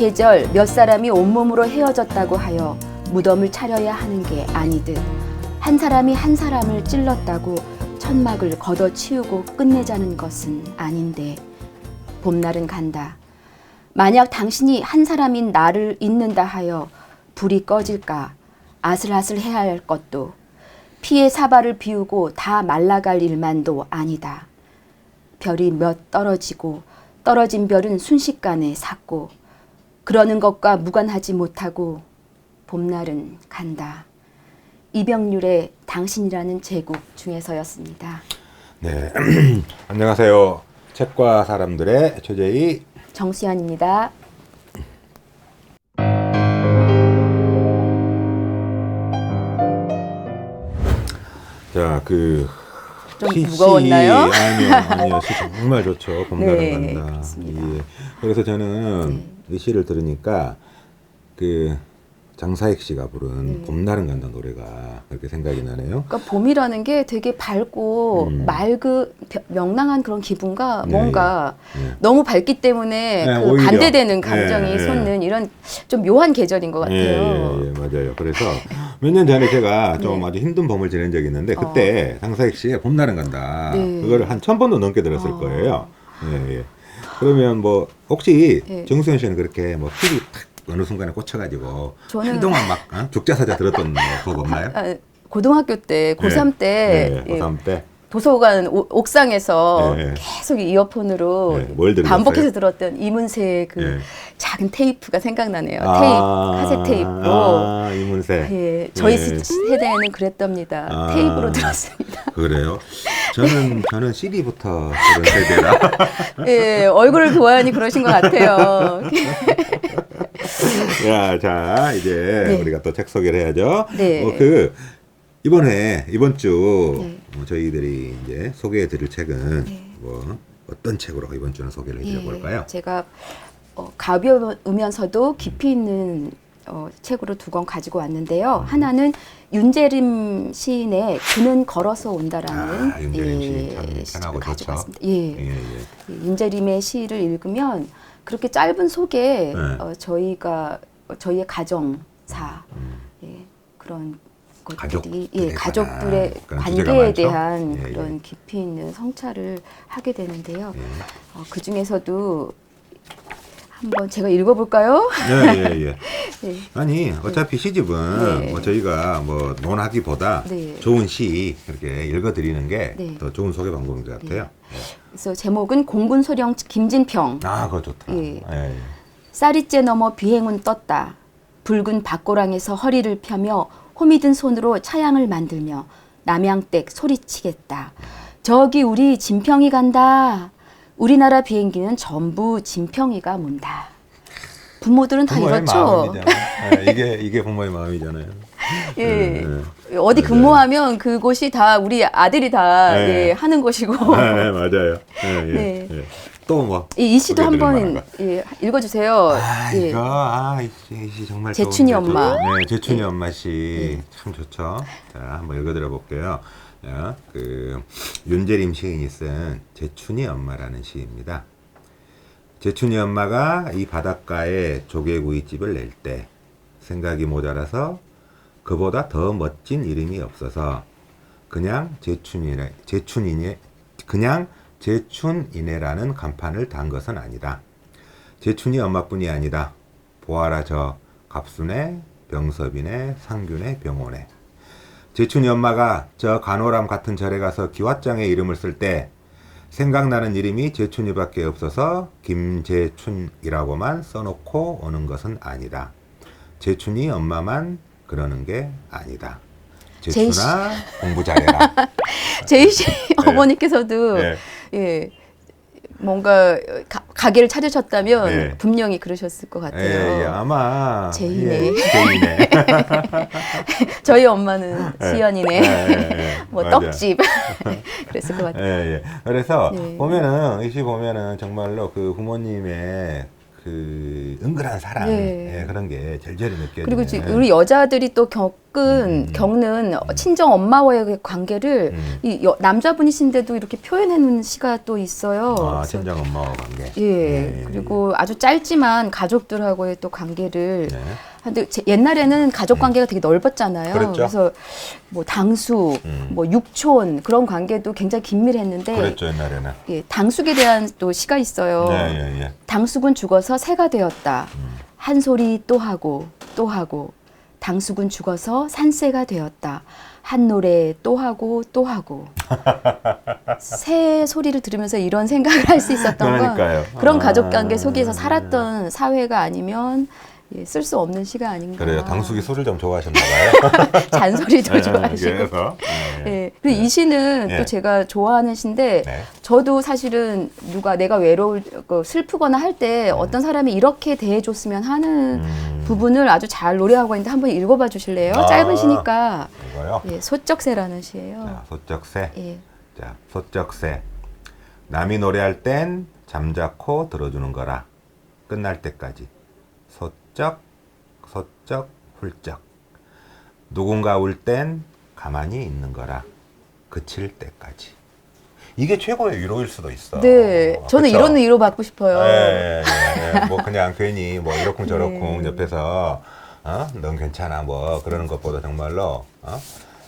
이 계절 몇 사람이 온몸으로 헤어졌다고 하여 무덤을 차려야 하는 게 아니듯 한 사람이 한 사람을 찔렀다고 천막을 걷어치우고 끝내자는 것은 아닌데 봄날은 간다. 만약 당신이 한 사람인 나를 잊는다 하여 불이 꺼질까 아슬아슬해야 할 것도 피의 사발을 비우고 다 말라갈 일만도 아니다. 별이 몇 떨어지고 떨어진 별은 순식간에 삭고 그러는 것과 무관하지 못하고 봄날은 간다. 이병률의 당신이라는 제국 중에서였습니다. 네. 안녕하세요. 책과 사람들의 최재희. 정수연입니다. 자, 그. 좀 무거웠나요? 아니요, 아니요. 시 정말 좋죠. 봄날은 네, 간다. 그렇습니다. 네. 예. 그래서 저는 이 시를 들으니까 그 장사익 씨가 부른 네. 봄날은 간다 노래가 그렇게 생각이 나네요. 그러니까 봄이라는 게 되게 밝고 음. 맑은 벼- 명랑한 그런 기분과 네, 뭔가 예. 너무 밝기 때문에 네, 그 오히려. 반대되는 감정이 네, 네. 솟는 이런 좀 묘한 계절인 것 같아요. 예, 예, 예, 맞아요. 그래서 몇 년 전에 제가 좀 네. 아주 힘든 봄을 지낸 적이 있는데 그때 장사익 씨의 봄날은 간다. 네. 그거를 한 천 번도 넘게 들었을 어. 거예요. 예, 예. 그러면 뭐 혹시 예. 정수현 씨는 그렇게 뭐 필이 탁 어느 순간에 꽂혀가지고 저는- 한동안 막 어? 죽자사자 들었던 뭐 그거 없나요? 아, 고등학교 때, 고3 때 네, 예, 고3 때. 도서관 오- 옥상에서 예, 예. 계속 이어폰으로 예, 뭘 들으셨어요? 반복해서 들었던 이문세의 그 예. 작은 테이프가 생각나네요. 아, 테이프, 카세 테이프로. 아, 이문세. 예, 저희 예. 세대에는 그랬답니다. 아. 테이프로 들었습니다. 그래요? 저는 저는 CD부터 그런 세대라. 예, 얼굴을 보아하니 그러신 것 같아요. 야, 자, 이제 네. 우리가 또 책 소개를 해야죠. 네. 어, 그 이번에 이번 주 네. 어, 저희들이 이제 소개해 드릴 책은 네. 뭐 어떤 책으로 이번 주는 소개를 해 드려 볼까요? 예, 제가 어, 가벼우면서도 깊이 있는 어, 책으로 두 권 가지고 왔는데요. 하나는 윤재림 시인의 그는 걸어서 온다라는 아, 윤재림 시인 참 시를 편하고 좋죠. 왔습니다. 예. 예, 예. 이 윤재림의 시를 읽으면 그렇게 짧은 속에 네. 어, 저희가 어, 저희의 가정사 예, 그런 것들이 가족들에 예, 관한 가족들의 그런 주제가 관계에 많죠. 대한 예, 예. 그런 깊이 있는 성찰을 하게 되는데요. 예. 어, 그 중에서도 한번 제가 읽어볼까요? 예, 예, 예. 네. 아니 어차피 시집은 네. 뭐 저희가 뭐 논하기보다 네. 좋은 시 이렇게 읽어드리는 게더 네. 좋은 소개 방법인 것 같아요. 그래서 제목은 공군 소령 김진평 아, 그거 좋다. 예. 예, 예. 쌀이째 넘어 비행운 떴다. 붉은 밭고랑에서 허리를 펴며 호미 든 손으로 차양을 만들며 남양댁 소리치겠다. 저기 우리 진평이 간다. 우리나라 비행기는 전부 진평이가 문다. 부모들은 다 부모의 이렇죠. 마음이잖아요. 예, 이게 이게 부모의 마음이잖아요. 예. 예. 어디 근무하면 그곳이 다 우리 아들이 다 네. 예, 하는 곳이고. 네, 맞아요. 예, 예, 네. 예. 또 뭐? 이, 이 시도 한번. 예, 읽어주세요. 아, 예. 이거 아, 이 시, 이 시 정말 재춘이 좋은데, 엄마. 저- 네, 재춘이 예. 엄마 시 참 좋죠. 자, 한번 읽어드려 볼게요. 자, 그 윤재림 시인이 쓴 재춘이 엄마라는 시입니다. 재춘이 엄마가 이 바닷가에 조개구이집을 낼 때 생각이 모자라서 그보다 더 멋진 이름이 없어서 그냥 재춘이네, 재춘이네, 그냥 재춘이네라는 간판을 단 것은 아니다. 재춘이 엄마뿐이 아니다. 보아라 저 갑순의 병섭이네 상균의 병원에 재춘이 엄마가 저 간호람 같은 절에 가서 기왓장의 이름을 쓸때 생각나는 이름이 재춘이밖에 없어서 김재춘이라고만 써놓고 오는 것은 아니다. 재춘이 엄마만 그러는 게 아니다. 제이 재춘아 공부 잘해라. 제이 씨 어머니께서도 네. 예 뭔가 가, 가게를 차리셨다면 네. 분명히 그러셨을 것 같아요. 예, 예, 아마 제이네. 예, 제이네. 저희 엄마는 예. 수연이네. 예, 예, 뭐 맞아. 떡집 그랬을 것 같아요. 예, 예. 그래서 네. 보면은 이시 보면은 정말로 그 부모님의 그 은근한 사랑 네. 예, 그런 게 절절히 느껴지는. 그리고 지금 우리 여자들이 또 겪, 최근 겪는 친정 엄마와의 관계를 음. 이 여- 남자분이신데도 이렇게 표현해놓은 시가 또 있어요. 아, 그래서 친정 엄마와 관계. 예, 그리고 아주 짧지만 가족들하고의 또 관계를 네. 근데 제- 옛날에는 가족 관계가 되게 넓었잖아요. 그랬죠. 그래서 뭐 당수, 음. 뭐 육촌 그런 관계도 굉장히 긴밀했는데 그랬죠 옛날에는. 예, 당숙에 대한 또 시가 있어요. 네, 예, 예. 당숙은 죽어서 새가 되었다. 음. 한 소리 또 하고 또 하고 당숙은 죽어서 산새가 되었다. 한 노래 또 하고 또 하고 새 소리를 들으면서 이런 생각을 할 수 있었던 그러니까요. 건 그런 아. 가족 관계 속에서 살았던 사회가 아니면 예, 쓸 수 없는 시가 아닌가. 그래요. 당숙이 술을 좀 좋아하셨나 봐요. 잔소리도 좋아하시고. 그래서. 예. 예. 그리고 이 시는 예. 또 제가 좋아하는 시인데 네. 저도 사실은 누가 내가 외로울 그 슬프거나 할 때 어떤 사람이 이렇게 대해줬으면 하는 음. 부분을 아주 잘 노래하고 있는데 한번 읽어봐 주실래요? 아. 짧은 시니까 이거요. 예, 소쩍새라는 시예요. 자, 소쩍새. 예. 자, 소쩍새. 남이 노래할 땐 잠자코 들어주는 거라. 끝날 때까지. 소쩍, 소쩍, 훌쩍. 누군가 울 땐 가만히 있는 거라. 그칠 때까지. 이게 최고의 위로일 수도 있어. 네, 저는 그쵸? 이런 위로 받고 싶어요. 예, 예, 예. 뭐 그냥 괜히 뭐 이러쿵 저러쿵 네. 옆에서 어? 넌 괜찮아 뭐 그러는 것보다 정말로 어?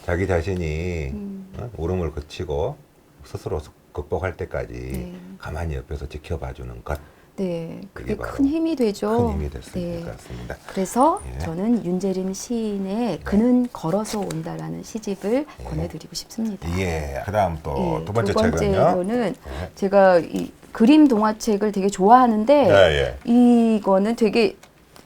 자기 자신이 음. 어? 울음을 그치고 스스로 극복할 때까지 네. 가만히 옆에서 지켜봐주는 것큰 네, 그게 큰 힘이 되죠. 힘이 될수 있을 네. 것 같습니다. 그래서 예. 저는 윤재림 시인의 그는 걸어서 온다라는 시집을 권해드리고 싶습니다. 예. 그다음 또 예, 두 번째 두 책은요. 번째로는 예. 제가 이 그림 동화책을 되게 좋아하는데 예, 예. 이거는 되게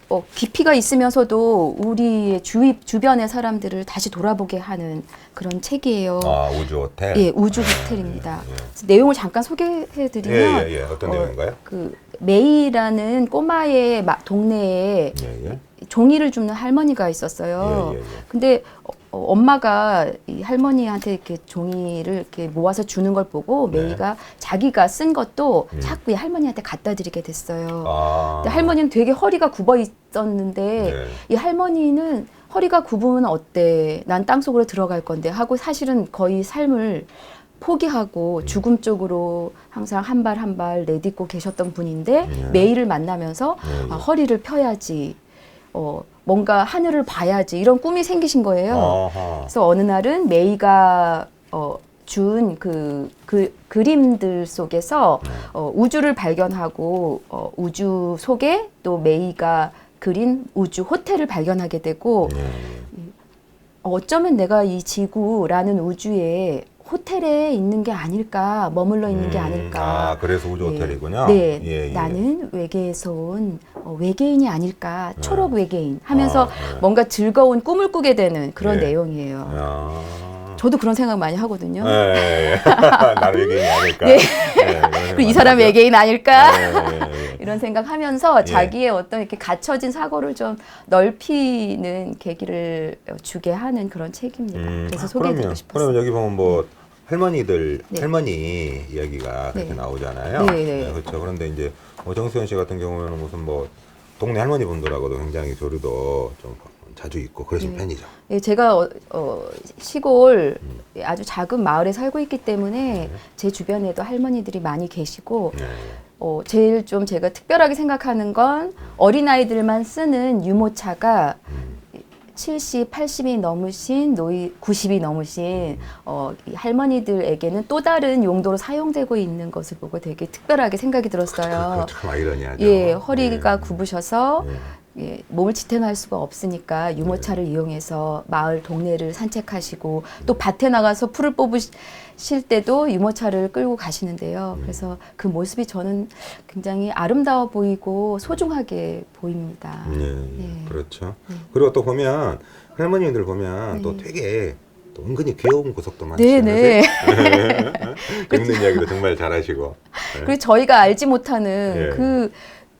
어, 깊이가 있으면서도 우리의 주위 주변의 사람들을 다시 돌아보게 하는 그런 책이에요. 아 우주 호텔. 예, 우주 예, 호텔입니다. 예, 예. 내용을 잠깐 소개해드리면 예, 예, 예. 어떤 내용인가요? 그 메이라는 꼬마의 마- 동네에 예, 예. 종이를 줍는 할머니가 있었어요. 예, 예, 예. 근데 어, 어, 엄마가 이 할머니한테 이렇게 종이를 이렇게 모아서 주는 걸 보고 네. 메이가 자기가 쓴 것도 음. 자꾸 이 할머니한테 갖다 드리게 됐어요. 아. 근데 할머니는 되게 허리가 굽어 있었는데 네. 이 할머니는 허리가 굽으면 어때? 난 땅속으로 들어갈 건데 하고 사실은 거의 삶을 포기하고 음. 죽음 쪽으로 항상 한 발 한 발 내딛고 계셨던 분인데 네. 메이를 만나면서 네, 네. 아, 허리를 펴야지. 어, 뭔가 하늘을 봐야지 이런 꿈이 생기신 거예요. 아하. 그래서 어느 날은 메이가 어, 준 그, 그 그림들 속에서 네. 어, 우주를 발견하고 어, 우주 속에 또 메이가 그린 우주 호텔을 발견하게 되고 예, 예. 어, 어쩌면 내가 이 지구라는 우주에 호텔에 있는 게 아닐까 머물러 있는 게 음, 아닐까 아, 그래서 우주 예. 호텔이군요. 네, 예, 예. 나는 외계에서 온 어, 외계인이 아닐까 초록 외계인 하면서 아, 네. 뭔가 즐거운 꿈을 꾸게 되는 그런 예. 내용이에요. 아. 저도 그런 생각 많이 하거든요. 예, 예, 예. 나는 외계인이 아닐까. 네. 예, 생각 그리고 이 사람. 외계인 아닐까? 예. 이런 생각하면서 예. 자기의 어떤 이렇게 갇혀진 사고를 좀 넓히는 계기를 주게 하는 그런 책입니다. 음, 그래서 소개해드리고 그러면, 싶었어요. 그러면 여기 보면 뭐 할머니들 네. 할머니 이야기가 그렇게 네. 나오잖아요. 네, 네. 그렇죠. 그런데 이제 뭐 정수현 씨 같은 경우에는 무슨 뭐 동네 할머니 분들하고도 굉장히 교류도 좀 자주 있고 그러신 네. 편이죠. 예, 제가 어, 어, 시골 음. 아주 작은 마을에 살고 있기 때문에 제 주변에도 할머니들이 많이 계시고 네. 어, 제일 좀 제가 특별하게 생각하는 건 어린아이들만 쓰는 유모차가 음. 70, 80이 넘으신 노이 90이 넘으신 어, 이 할머니들에게는 또 다른 용도로 사용되고 있는 것을 보고 되게 특별하게 생각이 들었어요. 그거 참 아이러니하죠. 예, 허리가 예. 굽으셔서 예. 예, 몸을 지탱할 수가 없으니까 유모차를 네. 이용해서 마을 동네를 산책하시고 또 밭에 나가서 풀을 뽑으실 때도 유모차를 끌고 가시는데요. 음. 그래서 그 모습이 저는 굉장히 아름다워 보이고 소중하게 보입니다. 예, 예. 네. 그렇죠. 네. 그리고 또 보면 할머니들 보면 네. 또 되게 또 은근히 귀여운 구석도 많지 네, 않으세요? 네. 읽는 이야기도 정말 잘하시고. 네. 그리고 저희가 알지 못하는 예. 그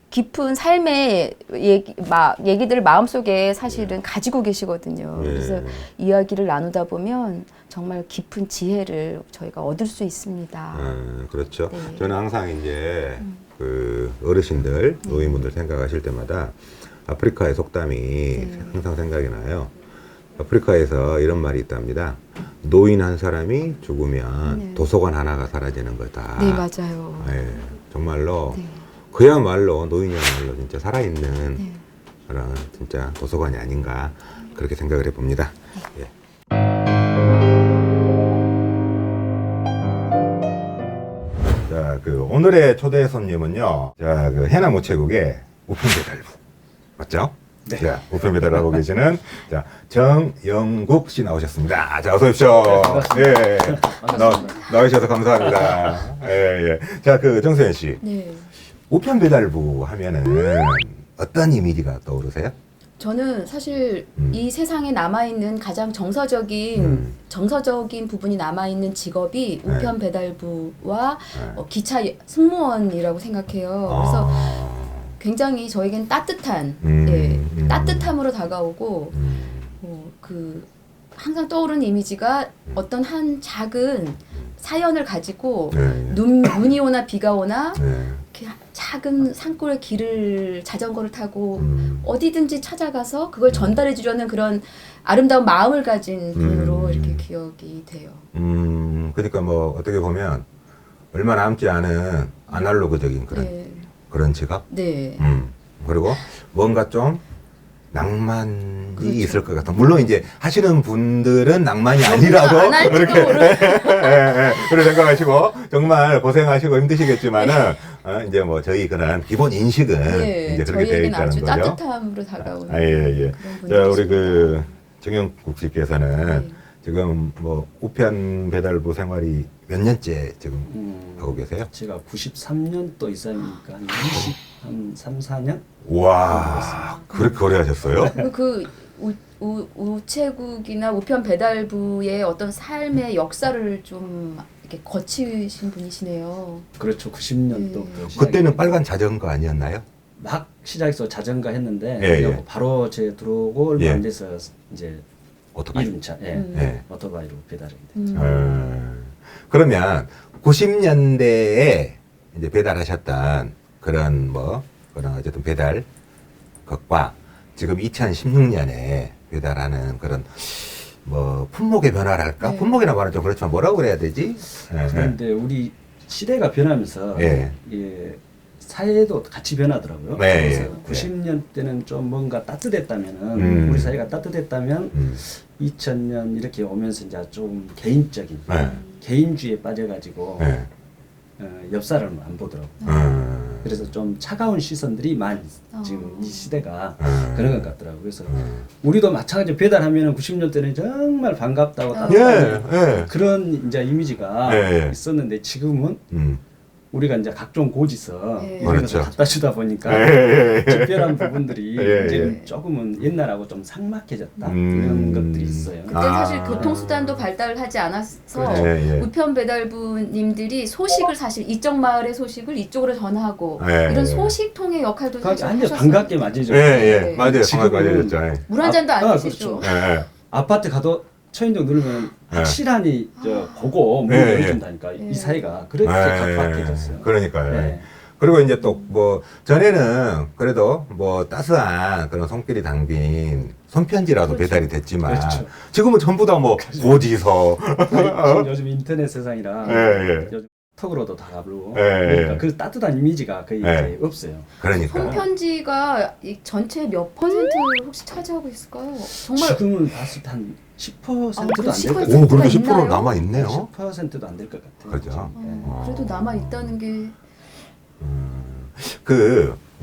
깊은 삶의 얘기, 마, 얘기들을 마음속에 사실은 가지고 계시거든요. 예. 그래서 이야기를 나누다 보면 정말 깊은 지혜를 저희가 얻을 수 있습니다. 음, 그렇죠. 네. 저는 항상 이제 그 어르신들, 노인분들 생각하실 때마다 아프리카의 속담이 네. 항상 생각이 나요. 아프리카에서 이런 말이 있답니다. 노인 한 사람이 죽으면 네. 도서관 하나가 사라지는 거다. 네, 맞아요. 예, 정말로 네. 그야말로 노인이야말로 진짜 살아있는 네. 그런 진짜 도서관이 아닌가 그렇게 생각을 해봅니다. 네. 예. 자, 그 오늘의 초대 손님은요. 자, 그 해남 우체국의 우편 배달부 맞죠? 네. 자, 우편 배달하고 계시는 자 정영국 씨 나오셨습니다. 자, 어서 오십시오. 반갑습니다. 예, 나, 나오셔서 감사합니다. 예, 예. 자, 그 정수현 씨, 네. 우편 배달부 하면은 어떤 이미지가 떠오르세요? 저는 사실 음. 이 세상에 남아있는 가장 정서적인 음. 정서적인 부분이 남아있는 직업이 네. 우편 배달부와 네. 어, 기차 승무원이라고 생각해요. 그래서 아, 굉장히 저에겐 따뜻한, 음, 예, 음. 따뜻함으로 다가오고 음, 어, 그 항상 떠오르는 이미지가 어떤 한 작은 사연을 가지고 네, 네. 눈, 눈이 오나 비가 오나 네. 이렇게 작은 산골의 길을 자전거를 타고 음. 어디든지 찾아가서 그걸 전달해 주려는 그런 아름다운 마음을 가진 분으로 음. 이렇게 기억이 돼요. 음, 그러니까 뭐 어떻게 보면 얼마 남지 않은 아날로그적인 그런 네. 그런 직업. 네. 음. 그리고 뭔가 좀 낭만이 그렇죠. 있을 것 같아. 물론 이제 하시는 분들은 낭만이 아니라고 그렇게 예, 예, 그렇게 생각하시고 정말 고생하시고 힘드시겠지만은 어, 이제 뭐 저희 그런 기본 인식은 네. 이제 그렇게 되어 있다는 아주 거죠. 따뜻함으로 다가오는 아, 예, 예. 자, 우리 그 정영국 씨께서는 네. 지금 뭐 우편 배달부 생활이 몇 년째 지금 음, 하고 계세요? 제가 93년도 이사니까 한 20, 한 3, 4년? 와, 그렇게 오래 하셨어요? 그, 그 우, 우, 우체국이나 우편 배달부의 어떤 삶의 역사를 좀 이렇게 거치신 분이시네요. 그렇죠. 90년도부터 시작이 그때는 빨간 자전거 아니었나요? 막 시작해서 자전거 했는데 예, 그냥 예. 바로 제 들어오고 얼마 예. 안 돼서 이제 오토바이. 이륜차, 예, 음. 예. 오토바이로 배달이 돼. 음. 음, 그러면 90년대에 이제 배달하셨던 그런 뭐 그런 어쨌든 배달 것과 지금 2016년에 배달하는 그런 뭐 품목의 변화랄까? 네. 품목이라고 말하면 좀 그렇지만 뭐라고 그래야 되지? 예, 예. 그런데 우리 시대가 변하면서 예. 예, 사회도 같이 변하더라고요. 네, 그래서 예. 90년 때는 좀 뭔가 따뜻했다면은 음. 우리 사회가 따뜻했다면 음, 2000년 이렇게 오면서 이제 좀 개인적인 네. 개인주의에 빠져가지고 네. 어, 옆 사람을 안 보더라고. 음, 그래서 좀 차가운 시선들이 많이 어. 지금 이 시대가 음. 그런 것 같더라고. 그래서 음. 우리도 마찬가지 배달하면은 90년 때는 정말 반갑다고 어. 예, 따뜻한 예. 그런 이제 이미지가 예, 예. 있었는데 지금은 음. 우리가 이제 각종 고지서 예. 이런 그렇죠. 것을 갖다 주다 보니까 예, 예, 예. 특별한 부분들이 예, 이제 예. 조금은 옛날하고 좀 삭막해졌다 음. 이런 것들이 있어요. 그때 아. 사실 교통수단도 발달하지 않아서 예, 예. 우편 배달부님들이 소식을 사실 이쪽 마을의 소식을 이쪽으로 전하고 예, 이런 예. 소식통의 역할도 그 사실 완전 하셨어요. 반갑게 맞이해줘. 예, 예. 네. 맞아요. 지금은- 정확히 맞아졌죠. 예. 물한 잔도 안 아, 드시죠. 그렇죠. 예, 예. 아파트 가도 초인종 누르면 예. 확실하니 저 보고 문 예, 예. 열어준다니까 예. 이 사이가 그렇게 예, 각박해졌어요. 그러니까요. 예. 그리고 이제 또 뭐 전에는 그래도 뭐 따스한 그런 손길이 담긴 손편지라도 그렇죠. 배달이 됐지만 그렇죠. 지금은 전부 다 뭐 고지서 지금 요즘 인터넷 세상이라 예, 예. 요즘 톡으로도 다 가불고 예, 예. 그러니까 그 따뜻한 이미지가 거의 예. 이제 없어요. 그러니까 손편지가 이 전체 몇 퍼센트를 혹시 차지하고 있을까요? 정말 지금은 봤을 때 한 10%도 아, 안그될것10% 같아요. 오 그래도 10% 있나요? 남아 있네요. 10%도 안 될 것 같아요. 그죠. 지금. 어, 그래도 남아 있다는 게그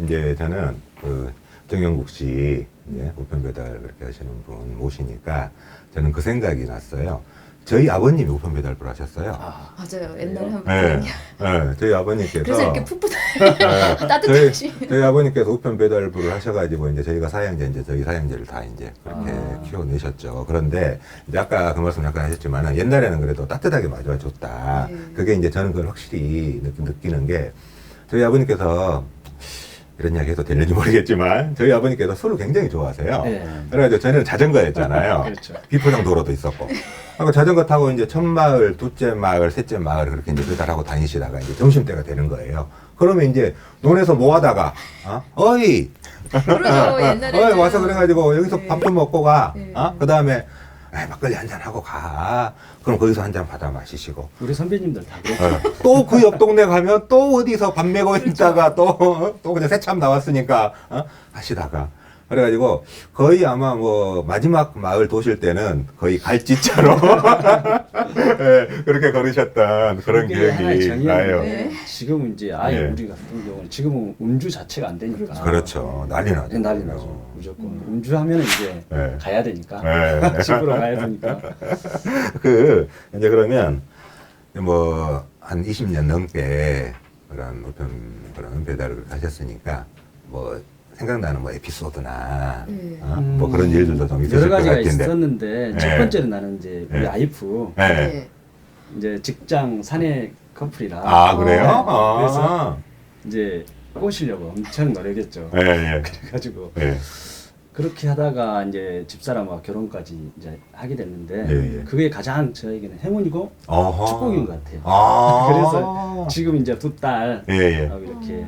이제 저는 그 정영국 씨 이제 우편 배달 그렇게 하시는 분 모시니까 저는 그 생각이 났어요. 저희 아버님이 우편 배달부를 하셨어요. 아, 맞아요. 옛날에? 한번 얘기- 예, 저희 아버님께서 그래서 이렇게 풋풋한 예, 저희, 따뜻하시. 저희 아버님께서 우편 배달부를 하셔가지고 이제 저희가 사양제 이제 저희 사양제를 다 이제 그렇게 아. 키워내셨죠. 그런데 이제 아까 그 말씀 잠깐 하셨지만은 옛날에는 그래도 따뜻하게 맞아줬다. 네. 그게 이제 저는 그걸 확실히 느끼, 느끼는 게 저희 아버님께서 이런 이야기 해도 되는지 모르겠지만 저희 아버님께서 술을 굉장히 좋아하세요. 네. 그래가지고 저는 자전거였잖아요. 그렇죠. 비포장 도로도 있었고. 하고 자전거 타고 이제 첫 마을, 둘째 마을, 셋째 마을 그렇게 이제 배달하고 다니시다가 이제 점심 때가 되는 거예요. 그러면 이제 논에서 뭐 하다가 어? 이 그러죠 옛날에 어, 와서 그래가지고 여기서 네. 밥좀 먹고 가. 네. 어? 그 다음에 막걸리 한 잔 하고 가. 그럼 거기서 한 잔 받아 마시시고. 우리 선배님들 다 그렇죠. 또그 옆 동네 가면 또 어디서 밥 먹고 있다가 또, 또 그냥 새참 나왔으니까, 어? 하시다가. 그래가지고 거의 아마 뭐 마지막 마을 도실 때는 거의 갈지자로 예, 그렇게 걸으셨던 그런 기억이 나요. 네. 지금은 이제 아예 네. 우리 같은 경우는 지금은 음주 자체가 안 되니까 그렇죠. 난리 나죠. 네, 난리 나죠. 무조건 음주하면 이제 네. 가야 되니까 네. 집으로 가야 되니까 그 이제 그러면 뭐 한 20년 넘게 그런 우편 그런 배달을 하셨으니까 뭐 생각나는 뭐 에피소드나 네. 어? 뭐 그런 일들도 좀 음, 여러 것 가지가 같은데. 있었는데 네. 첫 번째는 나는 이제 우리 네. 아이프 네. 네. 이제 직장 사내 커플이라 아 그래요? 네. 아. 그래서 이제 꼬시려고 엄청 노력했죠. 예, 예. 그래가지고 예. 그렇게 하다가 이제 집사람과 결혼까지 이제 하게 됐는데 예, 예. 그게 가장 저에게는 행운이고 어허. 축복인 것 같아요. 아. 그래서 지금 이제 두 딸 예, 예. 하고 이렇게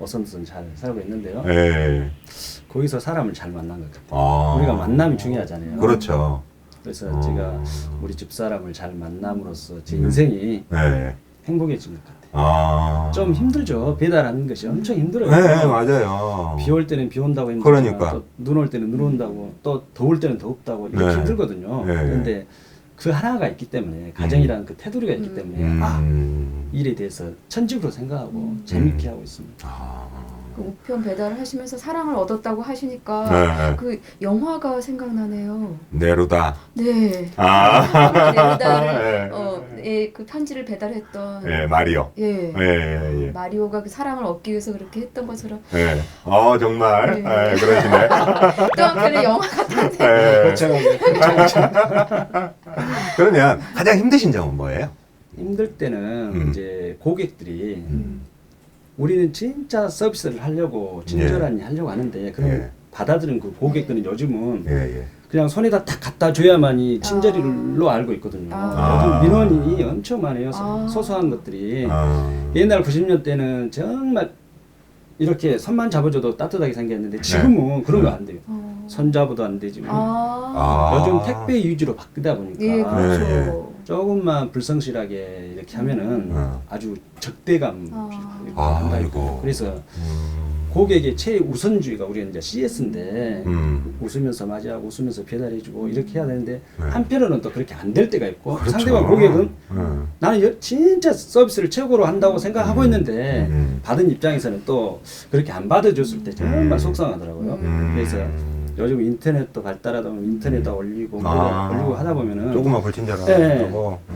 어선선 잘 살고 있는데요. 예. 거기서 사람을 잘 만난 것 같아요. 아. 우리가 만남이 중요하잖아요. 그렇죠. 그래서 어. 제가 우리 집 사람을 잘 만남으로써 제 인생이 예. 행복해진 것 같아요. 아. 좀 힘들죠. 배달하는 것이 엄청 힘들어요. 네, 네, 맞아요. 비 올 때는 비 온다고 힘들지만 그러니까. 또눈 올 때는 눈 온다고 또 더울 때는 덥다고 이렇게 네. 힘들거든요. 네. 그런데 그 하나가 있기 때문에 가정이라는 그 테두리가 있기 때문에 아 음. 일에 대해서 천직으로 생각하고 재밌게 하고 있습니다. 아. 그 우편 배달을 하시면서 사랑을 얻었다고 하시니까 네. 그 영화가 생각나네요. 네루다. 네. 아. 네루다를 예. 어, 예, 그 편지를 배달했던 예, 마리오. 예. 예, 예, 예. 마리오가 그 사랑을 얻기 위해서 그렇게 했던 것처럼 예. 어, 정말. 네. 예, 그러시네. 또 한편의 영화 같은데. 예. 그렇죠. 그러면 가장 힘드신 점은 뭐예요? 힘들 때는 음. 이제 고객들이 음. 우리는 진짜 서비스를 하려고 친절하니 하려고 하는데 그럼 예. 받아들인 그 고객들은 요즘은 예, 예. 그냥 손에다 딱 갖다 줘야만이 친절로 알고 있거든요. 아. 요즘 민원이 엄청 많아요. 아. 소소한 것들이. 아. 옛날 90년 때는 정말 이렇게 손만 잡아줘도 따뜻하게 생겼는데 지금은 그런 거 안 돼요. 어. 손 잡아도 안 되지. 뭐. 아. 아. 요즘 택배 위주로 바뀌다 보니까 예, 그렇죠. 네, 예. 조금만 불성실하게 이렇게 하면은 어. 아주 적대감 아. 아, 한다 아이고. 그래서 음. 고객의 최우선주의가 우리는 이제 CS인데 음. 웃으면서 맞이하고 웃으면서 배달해주고 이렇게 해야 되는데 네. 한편으로는 또 그렇게 안 될 때가 있고 그렇죠. 상대방 고객은 음. 나는 여- 진짜 서비스를 최고로 한다고 생각하고 음. 있는데 음. 받은 입장에서는 또 그렇게 안 받아줬을 때 정말 음. 속상하더라고요. 음. 그래서 요즘 인터넷도 발달하다 보면 인터넷에 올리고 뭐 아. 올리고 하다 보면은 조금만 불친절하고. 네.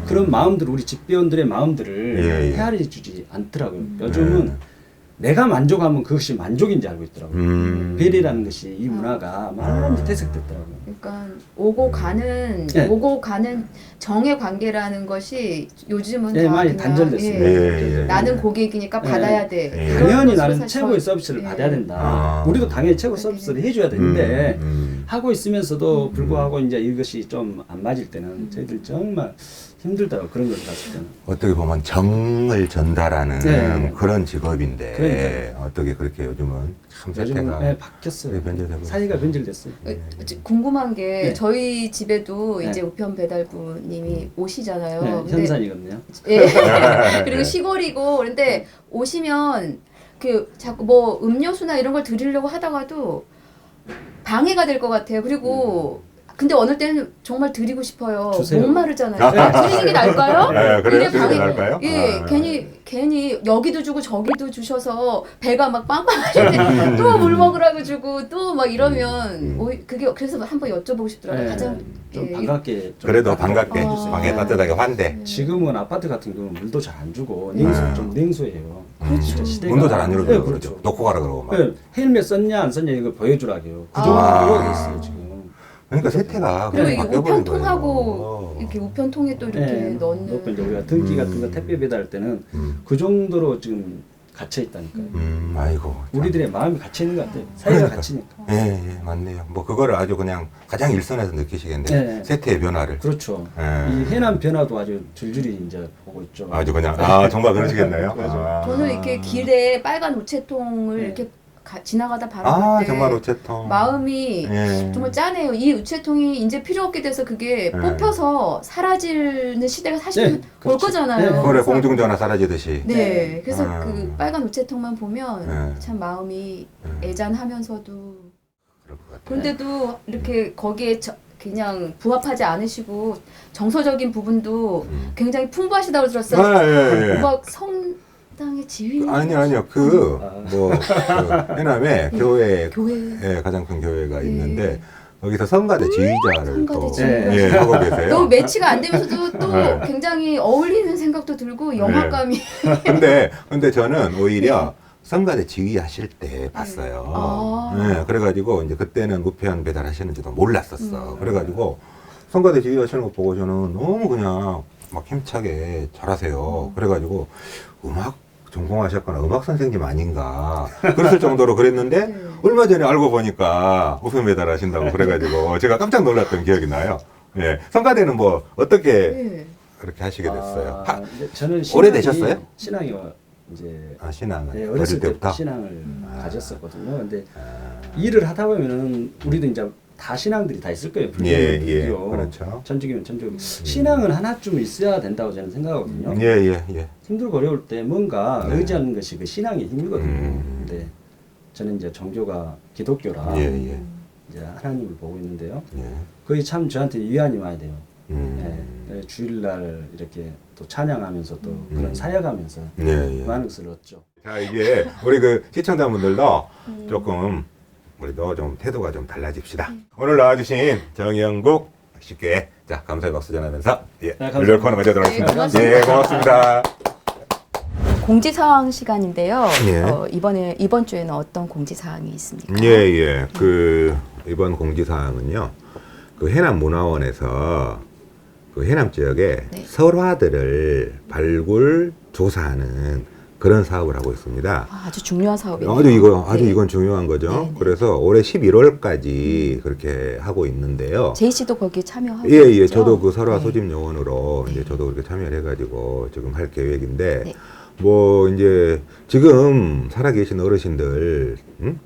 그런 마음들 우리 집배원들의 마음들을 예, 예. 헤아려 주지 않더라고요. 요즘은 내가 만족하면 그것이 만족인지 알고 있더라고요. 음. 배려라는 것이 이 문화가 많이 아. 퇴색됐더라고요. 그러니까 오고 가는 네. 오고 가는 정의 관계라는 것이 요즘은 예, 다 많이 그냥, 단절됐어요. 예. 예, 예. 나는 고객이니까 예. 받아야 돼. 예. 그런 당연히 것으로 나는 사실 최고의 저- 서비스를 예. 받아야 된다. 아. 우리도 당연히 최고 서비스를 해줘야 되는데 음. 하고 있으면서도 불구하고 이제 이것이 좀 안 맞을 때는 저희들 정말 힘들더라고 그런 걸 봤을 때는. 어떻게 보면 정을 전달하는 네. 그런 직업인데 그러니까요. 어떻게 그렇게 요즘은 참 요즘은 세태가 예, 바뀌었어요. 네, 변질되고 사이가 변질됐어요. 어, 궁금한 게 네. 저희 집에도 네. 이제 우편 배달부님이 오시잖아요. 네, 근데 현산이거든요. 예. 네. 그리고 시골이고 그런데 오시면 그 자꾸 뭐 음료수나 이런 걸 드리려고 하다가도 방해가 될 것 같아요. 그리고 근데 어느 때는 정말 드리고 싶어요. 음. 주세요. 목마르잖아요. 드리는 게 나을까요? 네, 그래요? 드리는 게 나을까요? 예, 아, 괜히 괜히 여기도 주고 저기도 주셔서 배가 막 빵빵하신데 또 물 먹으라고 주고 또 막 이러면 음. 오히- 그게 그래서 한번 여쭤보고 싶더라고요. 네, 가장 좀 예, 반갑게 좀 그래도 반갑게 아. 방에 따뜻하게 환대. 지금은 아파트 같은 경우는 물도 잘 안 주고 냉수 네. 좀 냉수예요. 그렇죠. 진짜 시대가- 문도 잘안 네, 열어줘요. 그렇죠. 그렇죠. 놓고 가라 그러고 막. 네, 헬멧 썼냐 안 썼냐 이거 보여주라고요. 그 아. 정도로 돼 있어요 지금. 그러니까 세태가 그리고 그냥 이게 바뀌어버린 우편통하고. 이렇게 우편통에 또 이렇게 네, 넣는 넣고 이제 우리가 등기 음. 같은 거 택배 배달할 때는 음. 그 정도로 지금 갇혀 있다니까요. 음, 아이고. 참. 우리들의 마음이 갇혀 있는 것 같아요. 사이가 그러니까. 갇히니까. 예, 예, 맞네요. 뭐 그거를 아주 그냥 가장 일선에서 느끼시겠네요. 네. 세태의 변화를. 그렇죠. 예. 이 해남 변화도 아주 줄줄이 이제 보고 있죠. 아주 그냥 아 정말 그러시겠네요. 맞아. 아. 저는 이렇게 길에 빨간 우체통을 네. 이렇게 가- 지나가다 아 바라볼 때 정말 우체통. 마음이 예. 정말 짠해요. 이 우체통이 이제 필요 없게 돼서 그게 네. 뽑혀서 사라지는 시대가 사실 네, 올 그렇죠. 거잖아요. 네. 그래 그래서- 공중전화 사라지듯이. 네, 네. 그래서 아. 그 빨간 우체통만 보면 네. 참 마음이 네. 애잔하면서도 그럴 것 같아요. 그런데도 이렇게 거기에 저- 그냥 부합하지 않으시고 정서적인 부분도 음. 굉장히 풍부하시다고 들었어요. 아, 예, 예. 막성 당의 지휘 아니 아니요 그 아. 뭐그 해남에 교회 교회 예, 가장 큰 교회가 네. 있는데 거기서 성가대 지휘자를 성가대 또 지휘자. 예, 하고 계세요. 너무 매치가 안 되면서도 또 네. 굉장히 어울리는 생각도 들고 영화감이 근데 근데 저는 오히려 성가대 지휘하실 때 봤어요. 네. 아. 네, 그래가지고 이제 그때는 우편 배달하시는지도 몰랐었어. 음. 그래가지고 성가대 지휘하시는 거 보고 저는 너무 그냥 막 힘차게 잘하세요. 음. 그래가지고 음악 전공하셨거나 음악 선생님 아닌가 그랬을 정도로 그랬는데 네. 얼마 전에 알고 보니까 우편 배달하신다고 그래가지고 제가 깜짝 놀랐던 기억이 나요. 예, 성가대는 뭐 어떻게 네. 그렇게 하시게 됐어요? 아, 하- 이제 저는 신앙이- 오래되셨어요? 신앙이 이제 아, 신앙은 네, 어릴 어렸을 때 때부터. 신앙을 아. 가졌었거든요. 근데 아. 일을 하다 보면은 우리도 이제 다 신앙들이 다 있을 거예요. 예, 예, 불교, 그렇죠. 천주교면 천주교. 신앙은 하나쯤 있어야 된다고 저는 생각하거든요. 예, 예, 예. 힘들고 어려울 때 뭔가 네. 의지하는 것이 그 신앙의 힘이거든요. 음. 근데 저는 이제 종교가 기독교라 예, 예, 이제 하나님을 보고 있는데요. 예. 거의 참 저한테 위안이 많이 돼요. 음. 예, 예, 주일날 이렇게 또 찬양하면서 또 음. 그런 사역하면서 예, 예. 많은 것을 얻죠. 자, 이게 우리 그 시청자분들도 음. 조금 우리도 좀 태도가 좀 달라집시다. 오늘 나와주신 정영국 씨께 자 감사의 박수 전하면서 예, 감사합니다. 물절 코너 가져도록 네, 하겠습니다. 고맙습니다. 예, 고맙습니다. 공지 사항 시간인데요. 예. 어, 이번에 이번 주에는 어떤 공지 사항이 있습니까? 예, 예. 그 이번 공지 사항은요. 그 해남 문화원에서 그 해남 지역에 네. 설화들을 발굴 조사하는 그런 사업을 하고 있습니다. 아, 아주 중요한 사업이네요. 아주 이거 아주 네. 이건 중요한 거죠. 네, 네. 그래서 올해 11월까지 그렇게 하고 있는데요. 제이 씨도 거기에 참여하고 예, 예. 있죠? 저도 그 설화 네. 소집 요원으로 이제 저도 그렇게 참여를 해가지고 지금 할 계획인데 네. 뭐 이제 지금 살아계신 어르신들 응?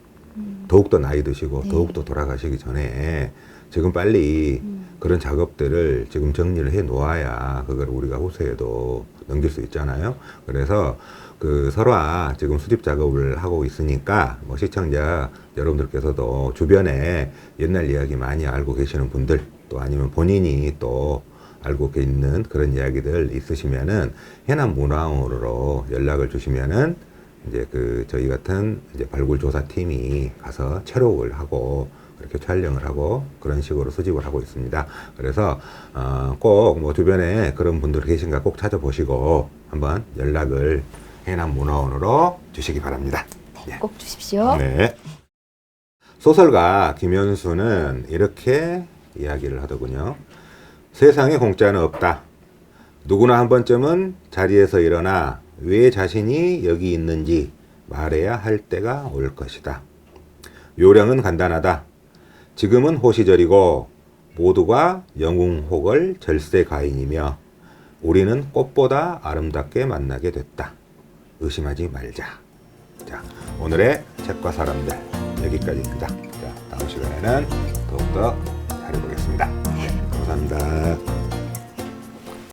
더욱더 나이 드시고 네. 더욱더 돌아가시기 전에 지금 빨리 음. 그런 작업들을 지금 정리를 해 놓아야 그걸 우리가 후세에도 넘길 수 있잖아요. 그래서 그 설화 지금 수집 작업을 하고 있으니까 뭐 시청자 여러분들께서도 주변에 옛날 이야기 많이 알고 계시는 분들 또 아니면 본인이 또 알고 있는 그런 이야기들 있으시면은 해남 문화원으로 연락을 주시면은 이제 그 저희 같은 이제 발굴 조사 팀이 가서 체록을 하고 그렇게 촬영을 하고 그런 식으로 수집을 하고 있습니다. 그래서 어, 꼭 뭐 주변에 그런 분들 계신가 꼭 찾아보시고 한번 연락을 해남 문화원으로 주시기 바랍니다. 예. 꼭 주십시오. 네. 소설가 김현수는 이렇게 이야기를 하더군요. 세상에 공짜는 없다. 누구나 한 번쯤은 자리에서 일어나 왜 자신이 여기 있는지 말해야 할 때가 올 것이다. 요령은 간단하다. 지금은 호시절이고 모두가 영웅혹을 절세가인이며 우리는 꽃보다 아름답게 만나게 됐다. 의심하지 말자. 자, 오늘의 책과 사람들 여기까지입니다. 자, 다음 시간에는 더욱더 잘해보겠습니다. 네, 감사합니다.